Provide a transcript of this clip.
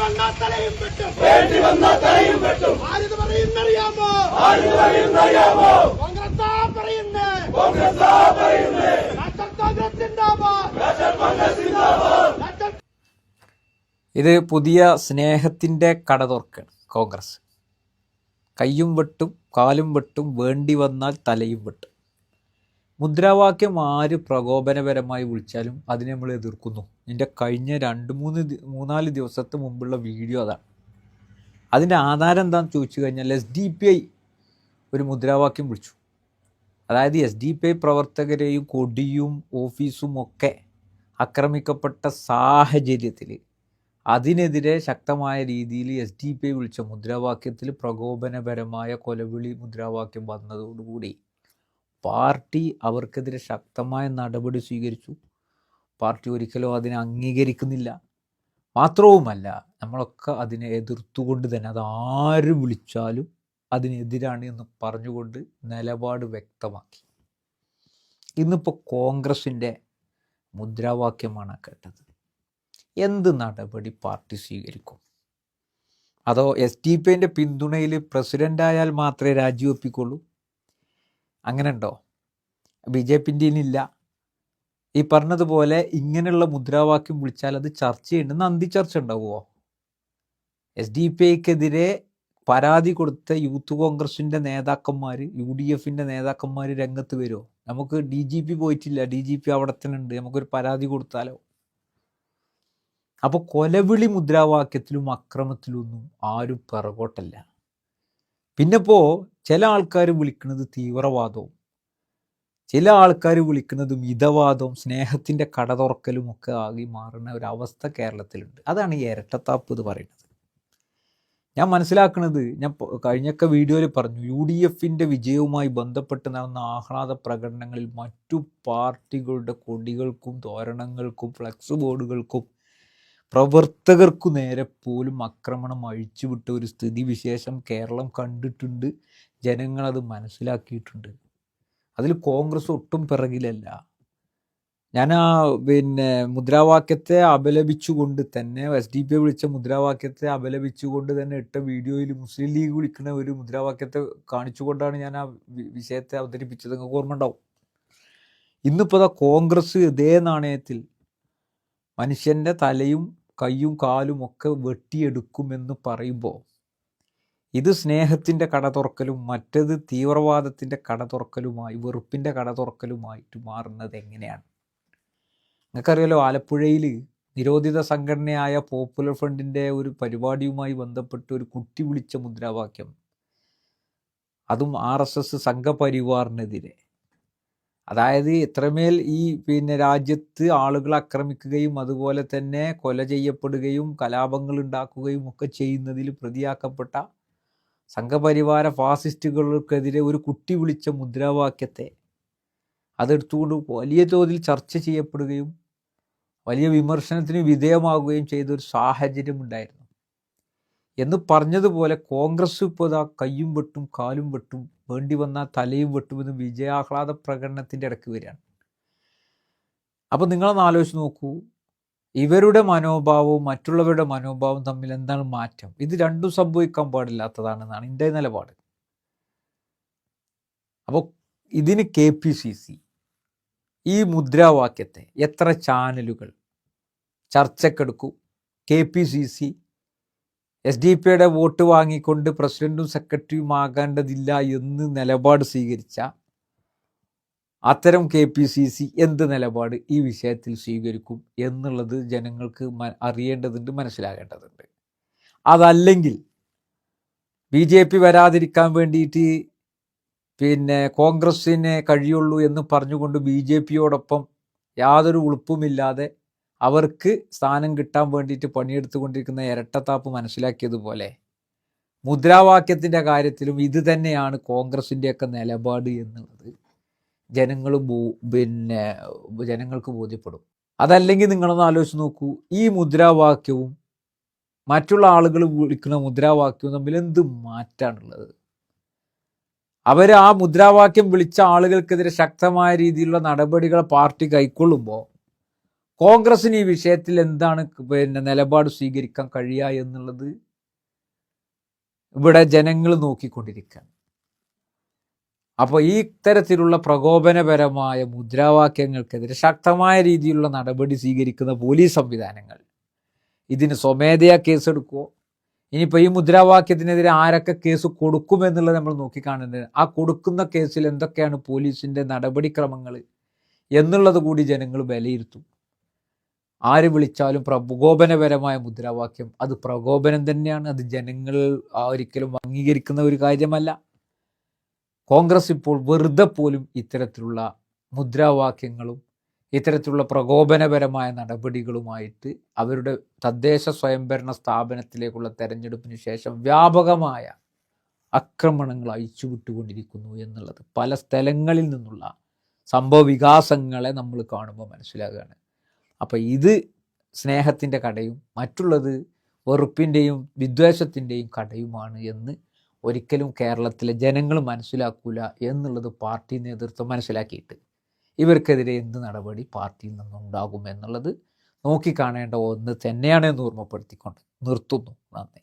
വന്നാൽ തലയും വെട്ടും. വേണ്ടി വന്ന തലയും വെട്ടും. ആരിത് പറയുന്നറിയാമോ? ആര് പറയുന്നറിയാമോ? കോൺഗ്രസ് പറയുന്നേ. കോൺഗ്രസ് പറയുന്നേ. നാഷണൽ കോൺഗ്രസ് സിന്ദാബാദ് നാഷണൽ കോൺഗ്രസ് ഇത് പുതിയ സ്നേഹത്തിന്റെ കട തുറക്കാണ് കോൺഗ്രസ്. കയ്യും വെട്ടും കാലും വെട്ടും വേണ്ടി വന്നാൽ തലയും വെട്ടും. മുദ്രാവാക്യം ആര് പ്രകോപനപരമായി വിളിച്ചാലും അതിനെ നമ്മൾ എതിർക്കുന്നു. എന്റെ കഴിഞ്ഞ രണ്ട് മൂന്ന് മൂന്നാൽ ദിവസത്തെ മുമ്പുള്ള വീഡിയോ അതാണ്. അതിന്റെ ആധാരം എന്താണെന്ന് ചോദിച്ചു കഴിഞ്ഞാൽ എസ് ഡി പി ഐ ഒരു മുദ്രാവാക്യം വിളിച്ചു. അതായത് എസ് ഡി പി ഐ പ്രവർത്തകരെയും കൊടിയും ഓഫീസും ഒക്കെ ആക്രമിക്കപ്പെട്ട സാഹചര്യത്തിൽ അതിനെതിരെ ശക്തമായ രീതിയിൽ എസ് ഡി പി ഐ വിളിച്ച മുദ്രാവാക്യത്തിൽ പ്രകോപനപരമായ കൊലവിളി മുദ്രാവാക്യം വന്നതോടുകൂടി പാർട്ടി അവർക്കെതിരെ ശക്തമായ നടപടി സ്വീകരിച്ചു. പാർട്ടി ഒരിക്കലും അതിനെ അംഗീകരിക്കുന്നില്ല. മാത്രവുമല്ല നമ്മളൊക്കെ അതിനെ എതിർത്തുകൊണ്ട് തന്നെ അത് ആര് വിളിച്ചാലും അതിനെതിരാണ് എന്ന് പറഞ്ഞുകൊണ്ട് നിലപാട് വ്യക്തമാക്കി. ഇന്നിപ്പോൾ കോൺഗ്രസിന്റെ മുദ്രാവാക്യമാണ് കേട്ടത്. എന്ത് നടപടി പാർട്ടി സ്വീകരിക്കും? അതോ എസ് ടി പി എന്റെ പിന്തുണയിൽ പ്രസിഡന്റായാൽ മാത്രമേ രാജിവെപ്പിക്കുള്ളൂ? അങ്ങനെ ഉണ്ടോ ബി ജെ പിന്റെ ഈ പറഞ്ഞതുപോലെ ഇങ്ങനെയുള്ള മുദ്രാവാക്യം വിളിച്ചാൽ അത് ചർച്ച ചെയ്യുന്നുണ്ട് നന്ദി ചർച്ച ഉണ്ടാവുമോ? എസ് ഡി പി ഐക്കെതിരെ പരാതി കൊടുത്ത യൂത്ത് കോൺഗ്രസിന്റെ നേതാക്കന്മാർ യു ഡി എഫിന്റെ നേതാക്കന്മാർ രംഗത്ത് വരുമോ? നമുക്ക് ഡി ജി പി പോയിട്ടില്ല. ഡി ജി പി അവിടെ തന്നെ ഉണ്ട് നമുക്കൊരു പരാതി കൊടുത്താലോ? അപ്പോൾ കൊലവിളി മുദ്രാവാക്യത്തിലും അക്രമത്തിലൊന്നും ആരും പിറകോട്ടല്ല. പിന്നെ ഇപ്പോൾ ചില ആൾക്കാർ വിളിക്കുന്നത് തീവ്രവാദവും ചില ആൾക്കാർ വിളിക്കുന്നത് മിതവാദവും സ്നേഹത്തിന്റെ കട തുറക്കലും ഒക്കെ ആകി മാറുന്ന ഒരവസ്ഥ കേരളത്തിലുണ്ട്. അതാണ് ഈ ഇരട്ടത്താപ്പ് എന്ന് പറയുന്നത്. ഞാൻ മനസ്സിലാക്കുന്നത് ഞാൻ കഴിഞ്ഞൊക്കെ വീഡിയോയിൽ പറഞ്ഞു യു ഡി എഫിന്റെ വിജയവുമായി ബന്ധപ്പെട്ട് നടന്ന ആഹ്ലാദ പ്രകടനങ്ങളിൽ മറ്റു പാർട്ടികളുടെ കൊടികൾക്കും തോരണങ്ങൾക്കും ഫ്ലക്സ് ബോർഡുകൾക്കും പ്രവർത്തകർക്കു നേരെ പോലും ആക്രമണം അഴിച്ചുവിട്ട ഒരു സ്ഥിതിവിശേഷം കേരളം കണ്ടിട്ടുണ്ട്. ജനങ്ങളത് മനസ്സിലാക്കിയിട്ടുണ്ട്. അതിൽ കോൺഗ്രസ് ഒട്ടും പിറകിലല്ല. ഞാൻ ആ പിന്നെ മുദ്രാവാക്യത്തെ അപലപിച്ചുകൊണ്ട് തന്നെ എസ് ഡി പി വിളിച്ച മുദ്രാവാക്യത്തെ അപലപിച്ചുകൊണ്ട് തന്നെ ഇട്ട വീഡിയോയിൽ മുസ്ലിം ലീഗ് വിളിക്കുന്ന ഒരു മുദ്രാവാക്യത്തെ കാണിച്ചുകൊണ്ടാണ് ഞാൻ ആ വിഷയത്തെ അവതരിപ്പിച്ചത്. നിങ്ങൾക്ക് ഓർമ്മ ഉണ്ടാവും ഇന്നിപ്പോൾ കോൺഗ്രസ് ഇതേ നാണയത്തിൽ മനുഷ്യന്റെ തലയും കൈയും കാലും ഒക്കെ വെട്ടിയെടുക്കുമെന്ന് പറയുമ്പോൾ ഇത് സ്നേഹത്തിന്റെ കട തുറക്കലും മറ്റത് തീവ്രവാദത്തിന്റെ കട തുറക്കലുമായി വെറുപ്പിന്റെ കട തുറക്കലുമായിട്ട് മാറുന്നത് എങ്ങനെയാണ്? നിങ്ങൾക്കറിയാലോ ആലപ്പുഴയിൽ നിരോധിത സംഘടനയായ പോപ്പുലർ ഫ്രണ്ടിന്റെ ഒരു പരിപാടിയുമായി ബന്ധപ്പെട്ട് ഒരു കുട്ടി വിളിച്ച മുദ്രാവാക്യം. അതും ആർ എസ് എസ് സംഘപരിവാറിനെതിരെ. അതായത് എത്രമേൽ ഈ പിന്നെ രാജ്യത്ത് ആളുകൾ ആക്രമിക്കുകയും അതുപോലെ തന്നെ കൊല ചെയ്യപ്പെടുകയും കലാപങ്ങൾ ഉണ്ടാക്കുകയും ഒക്കെ ചെയ്യുന്നതിൽ പ്രതിയാക്കപ്പെട്ട സംഘപരിവാര ഫാസിസ്റ്റുകൾക്കെതിരെ ഒരു കുട്ടി വിളിച്ച മുദ്രാവാക്യത്തെ അതെടുത്തുകൊണ്ട് വലിയ തോതിൽ ചർച്ച ചെയ്യപ്പെടുകയും വലിയ വിമർശനത്തിന് വിധേയമാകുകയും ചെയ്ത ഒരു സാഹചര്യം ഉണ്ടായിരുന്നു എന്ന് പറഞ്ഞതുപോലെ കോൺഗ്രസ് ഇപ്പോൾ ഇതാ കയ്യും വെട്ടും കാലും വെട്ടും വേണ്ടി വന്നാൽ തലയും വെട്ടുമെന്ന് വിജയാഹ്ലാദ പ്രകടനത്തിന്റെ ഇടയ്ക്ക് വരികയാണ്. അപ്പോൾ നിങ്ങളൊന്ന് ആലോചിച്ച് നോക്കൂ. ഇവരുടെ മനോഭാവവും മറ്റുള്ളവരുടെ മനോഭാവവും തമ്മിൽ എന്താണ് മാറ്റം? ഇത് രണ്ടും സംഭവിക്കാൻ പാടില്ലാത്തതാണെന്നാണ് എന്റെ നിലപാട്. അപ്പോൾ ഇതിന് കെ പി സി സി ഈ മുദ്രാവാക്യത്തെ എത്ര ചാനലുകൾ ചർച്ചക്കെടുക്കും K P C C S D പിയുടെ വോട്ട് വാങ്ങിക്കൊണ്ട് പ്രസിഡന്റും സെക്രട്ടറിയും ആകേണ്ടതില്ല എന്ന് നിലപാട് സ്വീകരിച്ച അത്തരം കെ പി സി സി എന്ത് നിലപാട് ഈ വിഷയത്തിൽ സ്വീകരിക്കും എന്നുള്ളത് ജനങ്ങൾക്ക് അറിയേണ്ടതുണ്ട് മനസ്സിലാകേണ്ടതുണ്ട്. അതല്ലെങ്കിൽ ബി ജെ പി വരാതിരിക്കാൻ വേണ്ടിയിട്ട് പിന്നെ കോൺഗ്രസ്സിനെ കഴിയുള്ളൂ എന്ന് പറഞ്ഞുകൊണ്ട് ബി ജെ പിയോടൊപ്പം യാതൊരു ഉളുപ്പുമില്ലാതെ അവർക്ക് സ്ഥാനം കിട്ടാൻ വേണ്ടിയിട്ട് പണിയെടുത്തുകൊണ്ടിരിക്കുന്ന ഇരട്ടത്താപ്പ് മനസ്സിലാക്കിയതുപോലെ മുദ്രാവാക്യത്തിന്റെ കാര്യത്തിലും ഇത് തന്നെയാണ് കോൺഗ്രസിന്റെയൊക്കെ നിലപാട് എന്നുള്ളത്. ജനങ്ങൾ പിന്നെ ജനങ്ങൾക്ക് ബോധ്യപ്പെടും. അതല്ലെങ്കിൽ നിങ്ങളൊന്ന് ആലോചിച്ച് നോക്കൂ ഈ മുദ്രാവാക്യവും മറ്റുള്ള ആളുകൾ വിളിക്കുന്ന മുദ്രാവാക്യവും തമ്മിൽ എന്ത് മാറ്റാണുള്ളത്? അവർ ആ മുദ്രാവാക്യം വിളിച്ച ആളുകൾക്കെതിരെ ശക്തമായ രീതിയിലുള്ള നടപടികൾ പാർട്ടി കൈക്കൊള്ളുമ്പോൾ കോൺഗ്രസിന് ഈ വിഷയത്തിൽ എന്താണ് പിന്നെ നിലപാട് സ്വീകരിക്കാൻ കഴിയുക എന്നുള്ളത് ഇവിടെ ജനങ്ങൾ നോക്കിക്കൊണ്ടിരിക്കുകയാണ്. അപ്പോൾ ഈ ഇത്തരത്തിലുള്ള പ്രകോപനപരമായ മുദ്രാവാക്യങ്ങൾക്കെതിരെ ശക്തമായ രീതിയിലുള്ള നടപടി സ്വീകരിക്കുന്ന പോലീസ് സംവിധാനങ്ങൾ ഇതിന് സ്വമേധയാ കേസെടുക്കുമോ ഇനിയിപ്പോൾ ഈ മുദ്രാവാക്യത്തിനെതിരെ ആരൊക്കെ കേസ് കൊടുക്കുമെന്നുള്ളത് നമ്മൾ നോക്കിക്കാണേണ്ടത് ആ കൊടുക്കുന്ന കേസിൽ എന്തൊക്കെയാണ് പോലീസിന്റെ നടപടിക്രമങ്ങൾ എന്നുള്ളത് കൂടി ജനങ്ങൾ വിലയിരുത്തും. ആര് വിളിച്ചാലും പ്രകോപനപരമായ മുദ്രാവാക്യം. അത് പ്രകോപനം തന്നെയാണ്. അത് ജനങ്ങൾ ഒരിക്കലും അംഗീകരിക്കുന്ന ഒരു കാര്യമല്ല. കോൺഗ്രസ് ഇപ്പോൾ വെറുതെ പോലും ഇത്തരത്തിലുള്ള മുദ്രാവാക്യങ്ങളും ഇത്തരത്തിലുള്ള പ്രകോപനപരമായ നടപടികളുമായിട്ട് അവരുടെ തദ്ദേശ സ്വയംഭരണ സ്ഥാപനത്തിലേക്കുള്ള തെരഞ്ഞെടുപ്പിന് ശേഷം വ്യാപകമായ ആക്രമണങ്ങൾ അയച്ചുവിട്ടുകൊണ്ടിരിക്കുന്നു എന്നുള്ളത് പല സ്ഥലങ്ങളിൽ നിന്നുള്ള സംഭവ വികാസങ്ങളെ നമ്മൾ കാണുമ്പോൾ മനസ്സിലാകുകയാണ് അപ്പോൾ ഇത് സ്നേഹത്തിന്റെ കടയും മറ്റുള്ളത് വെറുപ്പിന്റെയും വിദ്വേഷത്തിന്റെയും കടയുമാണ് എന്ന് ഒരിക്കലും കേരളത്തിലെ ജനങ്ങൾ മനസ്സിലാക്കൂല എന്നുള്ളത് പാർട്ടി നേതൃത്വം മനസ്സിലാക്കിയിട്ട്. ഇവർക്കെതിരെ എന്ത് നടപടി പാർട്ടിയിൽ നിന്നുണ്ടാകും എന്നുള്ളത് നോക്കിക്കാണേണ്ട ഒന്ന് തന്നെയാണ് എന്ന് ഓർമ്മപ്പെടുത്തിക്കൊണ്ട് നിർത്തുന്നു. നന്ദി.